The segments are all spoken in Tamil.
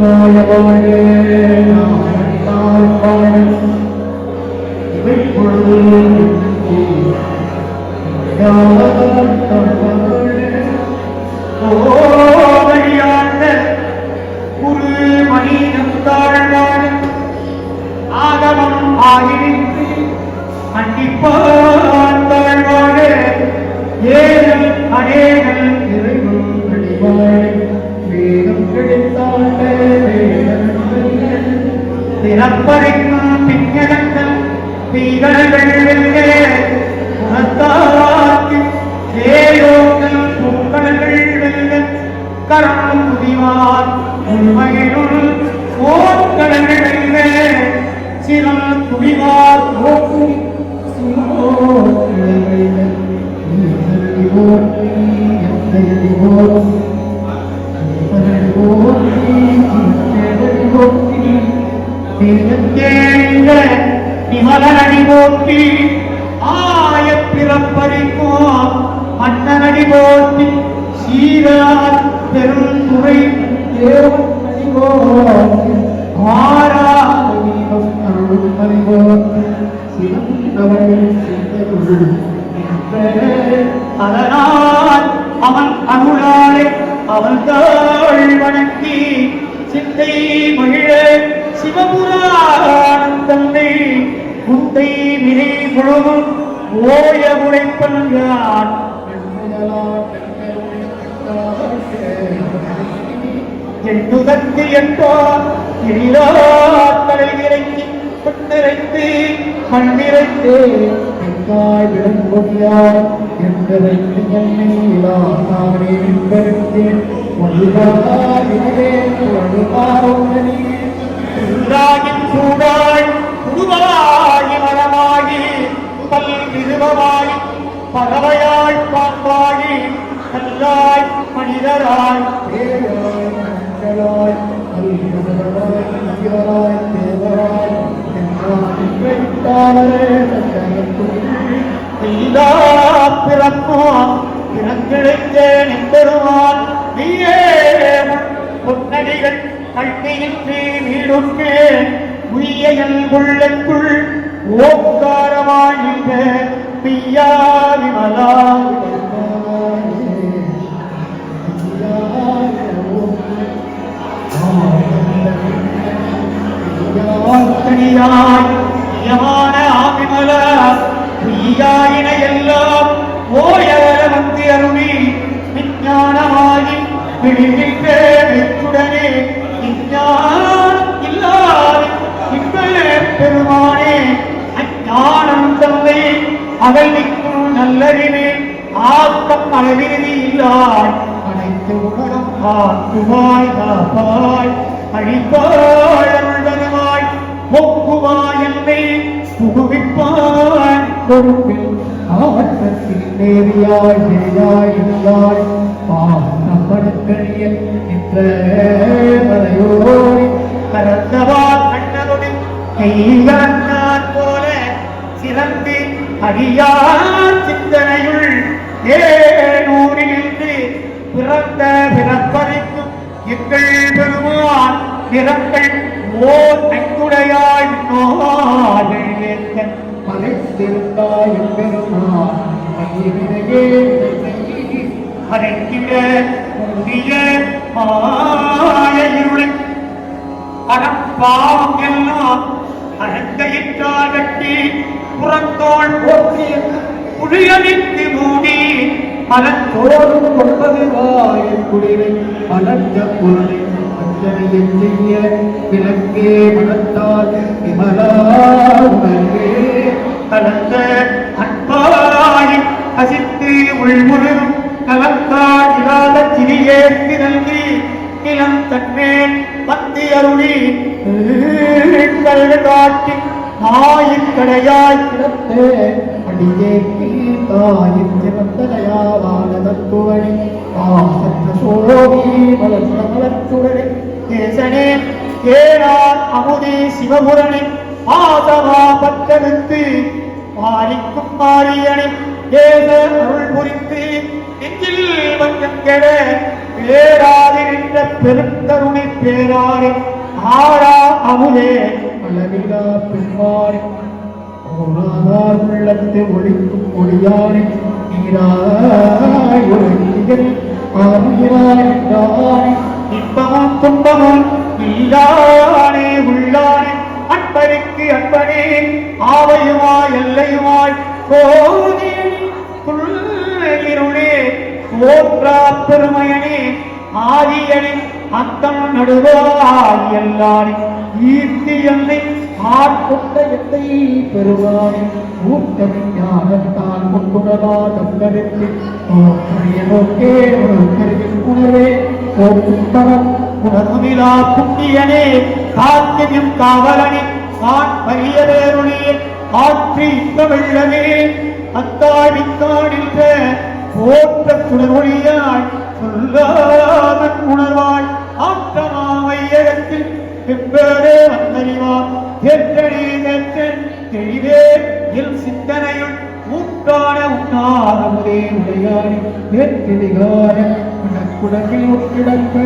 Thank you. பிறப்பறைக்கும் பின்னடங்கள் தீகர்கள் வெல்லே குணத்தாக்கி ஏயோங்கள் பூக்கள்கள் வெல்ல கரம் புதிவார் உண்மையினுள் போக்கடங்கள் வெல்ல சிலம் துணிவார் போக்கும் தேங்க விமலனடி போற்றி ஆய பிறப்பறிக்கும் மன்னனடி போற்றி சீரார் பெருந்துறை அதனால் அவன் அருளாலே அவன் தாழ் வணங்கி சிந்தை மகிழ சிவபுர தந்தை குந்தை வினை முழுவதும் ஓய உழைப்பன் யான் எண்ணுதற்கு என்பார் எழிலா தலைவிரைக்கு கொண்டிரைத்து மண்ணிரைத்து எங்காய் விளங்குகிறார் சூடாய் உருவாகி மனமாகி பல் விருவமாகி பறவையாய் பாம்பாகி கல்லாய் மனிதராய் தேவராய் மங்களாய் அல்பதராய் தேவராய் என்றாய் பிறந்திழைத்தேன் நீயே பொன்னடிகள் கல்வியின்றி உய்யல் உள்ளக்குள் ஓங்காரமாய் நின்ற விமலா கனியாய் யமான எல்லாம் ஆக்கம் அளவிருதி இல்லாய் அனைத்து உலகம் காக்குவாய் காப்பாய் அழிப்பாய் அருள்வருவாய் போக்குவாய் என்னை புகுவிப்பாய். பொறுப்பில் ஆற்றத்தில் நேரியாய் நெறியாய் இருந்தாய். பாடக்கணிய நின்ற மலையோடி கரந்தவா கண்ணனுடன் கைகலந்தான் போல சிறந்து அடியார் சிந்தனையுள். ஏ எங்கள் பெருமான் பிறங்கள் ஓர் ஐந்துடையாய் நோயாள் மலைத்திருந்தாய் பெருமான். கையிலேயே அடைக்கிற முந்திய மாயையுடன் அறப்பாவம் எல்லாம் கட்டி புறத்தோள் போற்றிய மலத்தோடு கொள்வது வாய் குடிரை அனந்த பொருளை அஞ்சனையில் செய்ய விளக்கே மனத்தால் விமலா உணர்வே கலந்த அன்பாய் அசித்து உள்முழுதும் கலந்தால் இல்லாத சிறியேற்கு நல்கி நிலம் தன்மேல் பத்தி அருளி கடையாய் தாயின் சிறந்தனையாவான தத்துவனை ஆசற்ற சோழி வளர்ந்த மலத்துடனே அமுதே சிவபுரணி ஆதவா பத்தெடுத்து மாறிக்கும் மாரியனை ஏக அருள் புரிந்து நெஞ்சில் வஞ்சம் கெட பேராதி நின்ற பேராரே ஆரா அமுதே அளவிலா பெண்மாறி ஓராதார் உள்ளத்து ஒளிக்கும் ஒளியானே ஒளிகள் ஆவியராய் என்றானே இன்பமும் துன்பமும் இல்லானே உள்ளானே அன்பருக்கு அன்பனே ஆவையுமாய் எல்லையுமாய் கோதி இருளே போற்றா பெருமையனே ஆதியனின் அத்தம் நடுவாய் எல்லாரே ஈர்த்தி என்னை ஆட்கொண்ட எத்தை பெறுவானே. ஊக்கம் ஞானத்தால் கொண்டுணவா தங்கருக்கு நோக்கே கருவின் உணர்வே. ஓக்கும் உணர்வுமிலா புண்ணியனே. காத்தியம் காவலனே. நான் ஆற்றி இந்த வெள்ளமே. போற்ற சுடரொழியாய் சொல்லாத உணர்வாய். வையகத்தில் வெவ்வேறே வந்தறிவா. ஏற்றனே ஏற்றன் தெளிவே என் சிந்தனையுள் ஊட்டான உண்ணாதமுதே உடையாடி ஏற்றிடிகார குடக்கில் ஒற்றிடக்க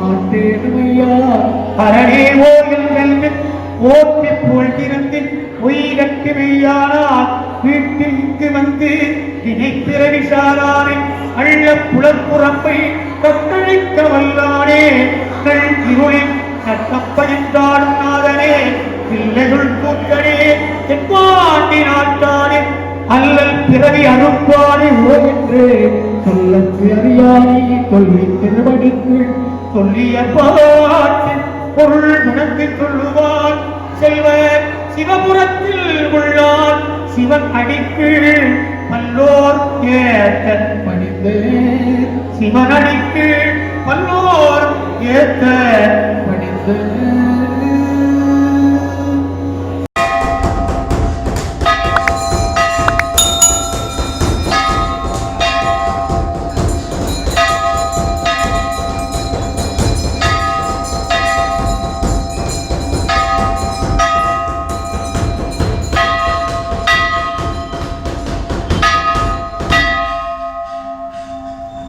ஆட்டேதுமையா அரணே ஓயில் நெல்வி ஓட்டி போழ்கிருந்து உயிரக்கு மெய்யானால் வீட்டு இங்கு வந்து நினைப்பிறவி சாரானே அள்ள புலப்புறப்பை கத்தழிக்க வல்லானே. நள் இருளை பிறவி அறுப்பானே என்று சொல்லத்து அறியானே கொள்கை திருவடிக்கு. சொல்லிய பாட்டின் பொருள் உணர்ந்து சொல்லுவான். செல்வ சிவபுரத்தில் உள்ளான். சிவன் அடிக்கு பல்லோர் ஏத்த பணிந்து சிவன் அடிக்கு பல்லோர் ஏத்த பணிந்து